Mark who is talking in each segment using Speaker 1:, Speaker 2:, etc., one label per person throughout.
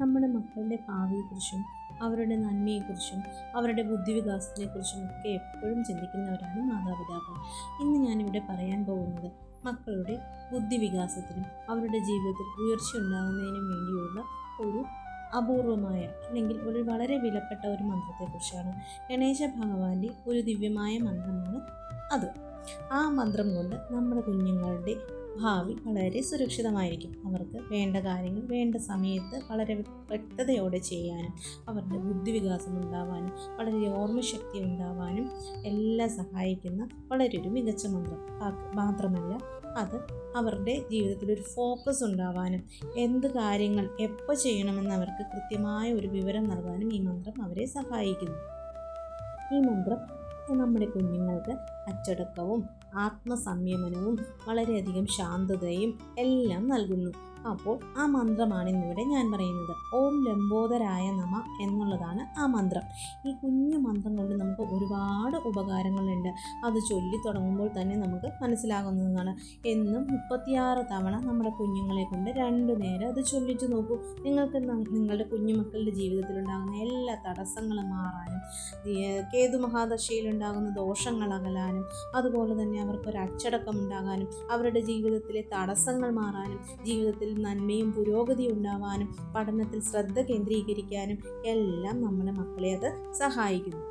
Speaker 1: നമ്മുടെ മക്കളുടെ ഭാവിയെക്കുറിച്ചും അവരുടെ നന്മയെക്കുറിച്ചും അവരുടെ ബുദ്ധിവികാസത്തെക്കുറിച്ചും ഒക്കെ എപ്പോഴും ചിന്തിക്കുന്നവരാണ് മാതാപിതാക്കൾ. ഇന്ന് ഞാനിവിടെ പറയാൻ പോകുന്നത് മക്കളുടെ ബുദ്ധിവികാസത്തിനും അവരുടെ ജീവിതത്തിൽ ഉയർച്ച ഉണ്ടാകുന്നതിനും വേണ്ടിയുള്ള ഒരു അപൂർവമായ അല്ലെങ്കിൽ ഒരു വളരെ വിലപ്പെട്ട ഒരു മന്ത്രത്തെക്കുറിച്ചാണ്. ഗണേശ ഭഗവാന്റെ ഒരു ദിവ്യമായ മന്ത്രമാണ് അത്. ആ മന്ത്രം കൊണ്ട് നമ്മുടെ കുഞ്ഞുങ്ങളുടെ ഭാവി വളരെ സുരക്ഷിതമായിരിക്കും. അവർക്ക് വേണ്ട കാര്യങ്ങൾ വേണ്ട സമയത്ത് വളരെ വ്യക്തതയോടെ ചെയ്യാനും അവരുടെ ബുദ്ധിവികാസം ഉണ്ടാവാനും വളരെ ഓർമ്മശക്തി ഉണ്ടാവാനും എല്ലാം സഹായിക്കുന്ന വളരെ ഒരു മികച്ച മന്ത്രം. മാത്രമല്ല അത് അവരുടെ ജീവിതത്തിൽ ഒരു ഫോക്കസ് ഉണ്ടാവാനും എന്ത് കാര്യങ്ങൾ എപ്പോൾ ചെയ്യണമെന്ന് അവർക്ക് കൃത്യമായ ഒരു വിവരം നൽകാനും ഈ മന്ത്രം അവരെ സഹായിക്കുന്നു. ഈ മന്ത്രം നമ്മുടെ കുഞ്ഞുങ്ങൾക്ക് അച്ചടക്കവും ആത്മസംയമനവും വളരെയധികം ശാന്തതയും എല്ലാം നൽകുന്നു. അപ്പോൾ ആ മന്ത്രമാണ് ഇന്നിവിടെ ഞാൻ പറയുന്നത്. ഓം ലംബോദരായ നമ എന്നുള്ളതാണ് ആ മന്ത്രം. ഈ കുഞ്ഞു മന്ത്രം കൊണ്ട് നമുക്ക് ഒരുപാട് ഉപകാരങ്ങളുണ്ട്. അത് ചൊല്ലി തുടങ്ങുമ്പോൾ തന്നെ നമുക്ക് മനസ്സിലാകുന്നതാണ്. എന്നും മുപ്പത്തിയാറ് തവണ നമ്മുടെ കുഞ്ഞുങ്ങളെ കൊണ്ട് രണ്ടു നേരം അത് ചൊല്ലിച്ചു നോക്കൂ. നിങ്ങൾക്ക് നിങ്ങളുടെ കുഞ്ഞുമക്കളുടെ ജീവിതത്തിലുണ്ടാകുന്ന എല്ലാ തടസ്സങ്ങളും മാറാനും കേതു മഹാദശയിലുണ്ടാകുന്ന ദോഷങ്ങൾ അകലാനും അതുപോലെ തന്നെ അവർക്കൊരു അച്ചടക്കം ഉണ്ടാകാനും അവരുടെ ജീവിതത്തിലെ തടസ്സങ്ങൾ മാറാനും ജീവിതത്തിൽ നന്മയും പുരോഗതി ഉണ്ടാവാനും പഠനത്തിൽ ശ്രദ്ധ കേന്ദ്രീകരിക്കാനും എല്ലാം നമ്മുടെ മക്കളെ അത് സഹായിക്കുന്നു.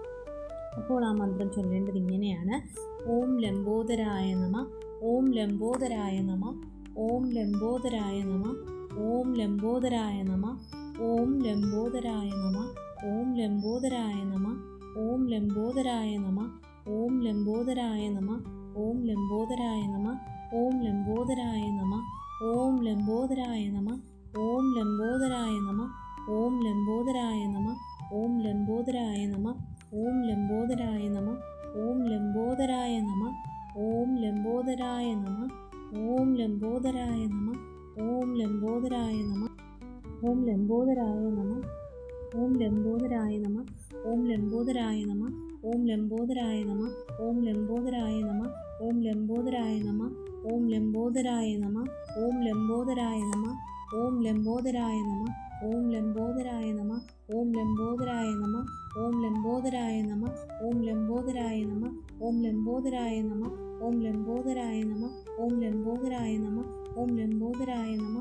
Speaker 1: അപ്പോൾ ആ മന്ത്രം ചൊല്ലേണ്ടത് ഇങ്ങനെയാണ്. ഓം ലംബോദരായ നമ ഓം ലംബോദരായ നമ ഓം ലംബോദരായ നമ ഓം ലംബോദരായ നമ ഓം ലംബോദരായ നമ ഓം ലംബോദരായ നമ ഓം ലംബോദരായ നമ ഓം ലംബോദരായ നമ ഓം ലംബോദരായ നമ ഓം ലംബോദരായ നമ ഓം ലംബോദരായ നമ ഓം ലംബോദരായ നമ ഓം ലംബോദരായ നമ ഓം ലംബോദരായ നമ ഓം ലംബോദരായ നമ ഓം ലംബോദരായ നമ ഓം ലംബോദരായ നമ ഓം ലംബോദരായ നമ ഓം ലംബോദരായ നമ ഓം ലംബോദരായ നമ ഓം ലംബോദരായ നമ ഓം ലംബോദരായ നമ ഓം ലംബോദരായ നമ ഓം ലംബോദരായ നമ ഓം ലംബോദരായ നമ ഓം ലംബോദരായ നമ ഓം ലംബോദരായ നമ ഓം ലംബോദരായ നമ ഓം ലംബോദരായ നമ ഓം ലംബോദരായ നമ ഓം ലംബോദരായ നമ ഓം ലംബോദരായ നമ ഓം ലംബോദരായ നമ ഓം ലംബോദരായ നമ ഓം ലംബോദരായ നമ ഓം ലംബോദരായ നമ